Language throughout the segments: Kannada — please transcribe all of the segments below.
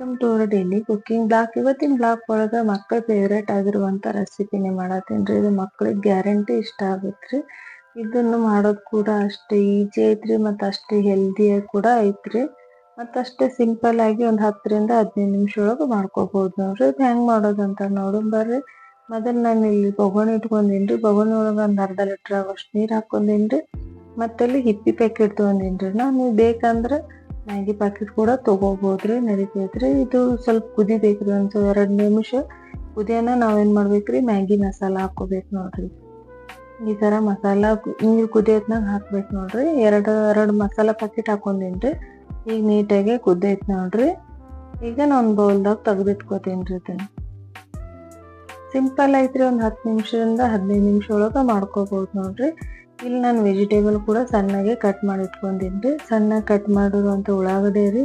Welcome to our daily cooking blog ಇವತ್ತಿನ ಬ್ಲಾಕ್ ಒಳಗೆ ಮಕ್ಕಳ ಫೇವ್ರೇಟ್ ಆಗಿರುವಂಥ ರೆಸಿಪಿನೇ ಮಾಡತ್ತೀನಿ ರೀ. ಇದು ಮಕ್ಳಿಗೆ ಗ್ಯಾರಂಟಿ ಇಷ್ಟ ಆಗುತ್ತೆ ರೀ ಇದನ್ನು ಮಾಡೋದು ಕೂಡ ಅಷ್ಟೇ ಈಜಿ ಐತ್ರಿ ಮತ್ತು ಅಷ್ಟೇ ಹೆಲ್ದಿಯಾಗಿ ಕೂಡ ಐತ್ರಿ. ಮತ್ತು ಅಷ್ಟೇ ಸಿಂಪಲ್ ಆಗಿ ಒಂದು ಹತ್ತರಿಂದ ಹದಿನೈದು ನಿಮಿಷ ಒಳಗೆ ಮಾಡ್ಕೋಬೋದು ನೋಡ್ರಿ. ಇದು ಹೆಂಗೆ ಮಾಡೋದು ಅಂತ ನೋಡೋಣ ಬರ್ರಿ. ಮೊದಲು ನಾನು ಇಲ್ಲಿ ಬೊಗೋಣಿ ಇಟ್ಕೊಂಡೀನಿ ರೀ. ಬೊಗೋಣಿ ಒಳಗೆ ಒಂದು ಅರ್ಧ ಲೀಟ್ರ್ ಆಗೋಷ್ಟು ನೀರು ಹಾಕ್ಕೊಂಡೀನಿ ರೀ. ಮತ್ತೆ ಅಲ್ಲಿ ಹಿಪ್ಪಿ ಪ್ಯಾಕೆಟ್ ತೊಗೊಂಡೀನಿ ರೀ. ನಾನು ಬೇಕಂದ್ರೆ ಮ್ಯಾಗಿ ಪ್ಯಾಕೆಟ್ ಕೂಡ ತೊಗೋಬೋದ್ರಿ ನಡೀತೈತ್ರಿ ಇದು ಸ್ವಲ್ಪ ಕುದಿಬೇಕ್ರಿ ಒಂದು ಎರಡು ನಿಮಿಷ ಕುದಿಯೋಣ ನಾವೇನು ಮಾಡ್ಬೇಕ್ರಿ ಮ್ಯಾಗಿ ಮಸಾಲ ಹಾಕೋಬೇಕು ನೋಡ್ರಿ. ಈ ಥರ ಮಸಾಲ ನೀರು ಕುದಿಯೋದ್ನಾಗ ಹಾಕ್ಬೇಕು ನೋಡ್ರಿ. ಎರಡು ಎರಡು ಮಸಾಲ ಪ್ಯಾಕೆಟ್ ಹಾಕೊಂಡೀನಿ ರೀ ಈಗ ನೀಟಾಗಿ ಕುದ್ದೈತೆ ನೋಡ್ರಿ. ಈಗ ನಾನು ಬೌಲ್ದಾಗ ತೆಗೆದಿಟ್ಕೋತೀನಿ ರೀ ಇದನ್ನು. ಸಿಂಪಲ್ ಐತ್ರಿ, ಒಂದು ಹತ್ತು ನಿಮಿಷದಿಂದ ಹದಿನೈದು ನಿಮಿಷ ಒಳಗೆ ಮಾಡ್ಕೋಬೋದು ನೋಡ್ರಿ. ಇಲ್ಲಿ ನಾನು ವೆಜಿಟೇಬಲ್ ಕೂಡ ಸಣ್ಣಗೆ ಕಟ್ ಮಾಡಿ ಇಟ್ಕೊಂಡೀನಿ ರೀ ಸಣ್ಣಗೆ ಕಟ್ ಮಾಡಿರುವಂಥ ಉಳ್ಳಾಗಡ್ಡೆ ರೀ.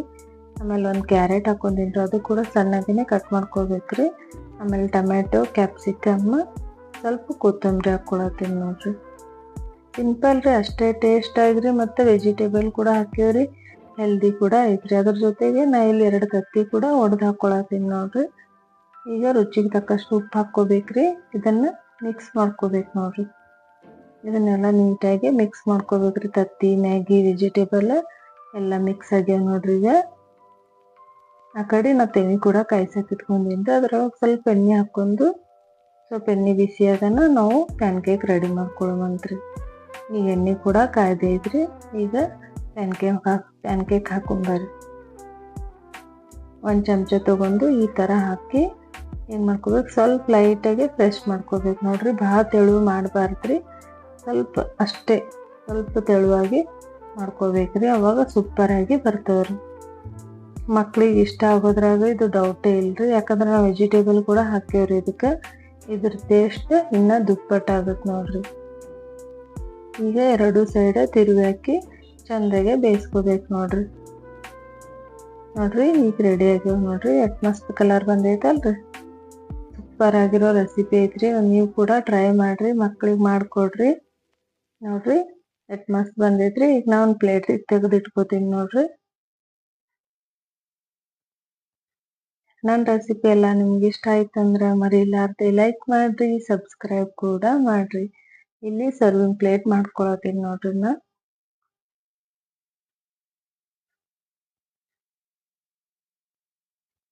ಆಮೇಲೆ ಒಂದು ಕ್ಯಾರೆಟ್ ಹಾಕೊಂಡೀನಿ ರೀ. ಅದು ಕೂಡ ಸಣ್ಣಗೇ ಕಟ್ ಮಾಡ್ಕೋಬೇಕು ರೀ ಆಮೇಲೆ ಟೊಮೆಟೊ ಕ್ಯಾಪ್ಸಿಕಮ್ ಸ್ವಲ್ಪ ಕೊತ್ತಂಬರಿ ಹಾಕ್ಕೊಳತ್ತೀನಿ ನೋಡ್ರಿ. ಸಿಂಪಲ್ ರೀ, ಅಷ್ಟೇ ಟೇಸ್ಟ್ ಆಗಿರಿ. ಮತ್ತು ವೆಜಿಟೇಬಲ್ ಕೂಡ ಹಾಕಿವ್ರಿ ಹೆಲ್ದಿ ಕೂಡ ಐತ್ರಿ. ಅದ್ರ ಜೊತೆಗೆ ನಾ ಇಲ್ಲಿ ಎರಡು ಕತ್ತಿ ಕೂಡ ಒಡೆದು ಹಾಕ್ಕೊಳತ್ತೀನಿ ನೋಡ್ರಿ. ಈಗ ರುಚಿಗೆ ತಕ್ಕಷ್ಟು ಉಪ್ಪು ಹಾಕ್ಕೋಬೇಕ್ರಿ. ಇದನ್ನು ಮಿಕ್ಸ್ ಮಾಡ್ಕೋಬೇಕು ನೋಡ್ರಿ. ಇದನ್ನೆಲ್ಲ ನೀಟಾಗಿ ಮಿಕ್ಸ್ ಮಾಡ್ಕೋಬೇಕ್ರಿ. ತತ್ತಿ, ಮ್ಯಾಗಿ ವೆಜಿಟೇಬಲ್ ಎಲ್ಲ ಮಿಕ್ಸ್ ಆಗ್ಯಾವ ನೋಡ್ರಿ ಈಗ. ಆ ಕಡೆ ನಾ ತೆನಿ ಕೂಡ ಕಾಯಿಸಕ್ಕೆ ಇಟ್ಕೊಂಡಿದ್ದೆ ಅದ್ರೊಳಗೆ ಸ್ವಲ್ಪ ಎಣ್ಣೆ ಹಾಕ್ಕೊಂಡು ಸ್ವಲ್ಪ ಎಣ್ಣೆ ಬಿಸಿ ಆಗೋಣ ನಾವು ಪ್ಯಾನ್ ಕೇಕ್ ರೆಡಿ ಮಾಡ್ಕೊಳ್ಳೋಮಂತ್ರಿ ಈ ಎಣ್ಣೆ ಕೂಡ ಕಾಯ್ದೈತ್ರಿ ಈಗ ಪ್ಯಾನ್ ಕೇಕ್ ಹಾಕಿ ಪ್ಯಾನ್ ಕೇಕ್ ಹಾಕೊಂಬರ್ರಿ. ಒಂದು ಚಮಚ ತೊಗೊಂಡು ಈ ಥರ ಹಾಕಿ ಏನು ಮಾಡ್ಕೋಬೇಕು? ಸ್ವಲ್ಪ ಲೈಟಾಗಿ ಫ್ರೆಶ್ ಮಾಡ್ಕೋಬೇಕು ನೋಡ್ರಿ. ಭಾಳ ತೆಳು ಮಾಡಬಾರ್ದ್ರಿ. ಸ್ವಲ್ಪ ಅಷ್ಟೇ ಸ್ವಲ್ಪ ತೆಳುವಾಗಿ ಮಾಡ್ಕೋಬೇಕ್ರಿ. ಅವಾಗ ಸೂಪರಾಗಿ ಬರ್ತವ್ರಿ. ಮಕ್ಳಿಗೆ ಇಷ್ಟ ಆಗೋದ್ರಾಗ ಇದು ಡೌಟೇ ಇಲ್ರಿ. ಯಾಕಂದ್ರೆ ನಾವು ವೆಜಿಟೇಬಲ್ ಕೂಡ ಹಾಕೇವ್ರಿ ಇದಕ್ಕೆ. ಇದ್ರ ಟೇಸ್ಟ್ ಇನ್ನೂ ದುಪ್ಪಟ್ಟಾಗುತ್ತೆ ನೋಡ್ರಿ. ಈಗ ಎರಡು ಸೈಡ ತಿರುವಿ ಹಾಕಿ ಚಂದಾಗೆ ಬೇಯಿಸ್ಕೋಬೇಕು ನೋಡ್ರಿ. ನೋಡ್ರಿ, ಈಗ ರೆಡಿ ಆಗ್ಯಾವ ನೋಡ್ರಿ. ಎಷ್ಟು ಮಸ್ತ್ ಕಲರ್ ಬಂದೈತಲ್ರಿ. ಸೂಪರ್ ಆಗಿರೋ ರೆಸಿಪಿ ಐತ್ರಿ. ನೀವು ಕೂಡ ಟ್ರೈ ಮಾಡ್ರಿ. ಮಕ್ಳಿಗೆ ಮಾಡಿಕೊಡ್ರಿ. ನೋಡ್ರಿ. ಎಟ್ ಮಸ್ತ್ ಬಂದೈತ್ರಿ. ಈಗ ನಾ ಒಂದು ಪ್ಲೇಟಿಗೆ ತೆಗೆದಿಟ್ಕೋತೀನಿ ನೋಡ್ರಿ. ನನ್ನ ರೆಸಿಪಿ ಎಲ್ಲ ನಿಮ್ಗೆ ಇಷ್ಟ ಆಯ್ತಂದ್ರೆ ಮರಿಲಾರ್ದೆ ಲೈಕ್ ಮಾಡ್ರಿ ಸಬ್ಸ್ಕ್ರೈಬ್ ಕೂಡ ಮಾಡ್ರಿ. ಇಲ್ಲಿ ಸರ್ವಿಂಗ್ ಪ್ಲೇಟ್ ಮಾಡ್ಕೊಳತೀನಿ ನೋಡ್ರಿ ನಾ.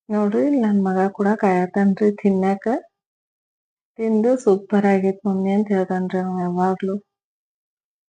ನೋಡ್ರಿ ನನ್ನ ಮಗ ಕೂಡ ಕಾಯತಾನ್ರಿ ತಿನ್ನಾಕ. ತಿಂದು ಸೂಪರ್ ಆಗೈತೆ ಮಮ್ಮಿ ಅಂತ ಹೇಳ್ತಾನ್ರಿ ಅವ ಯಾವಾಗ್ಲೂ.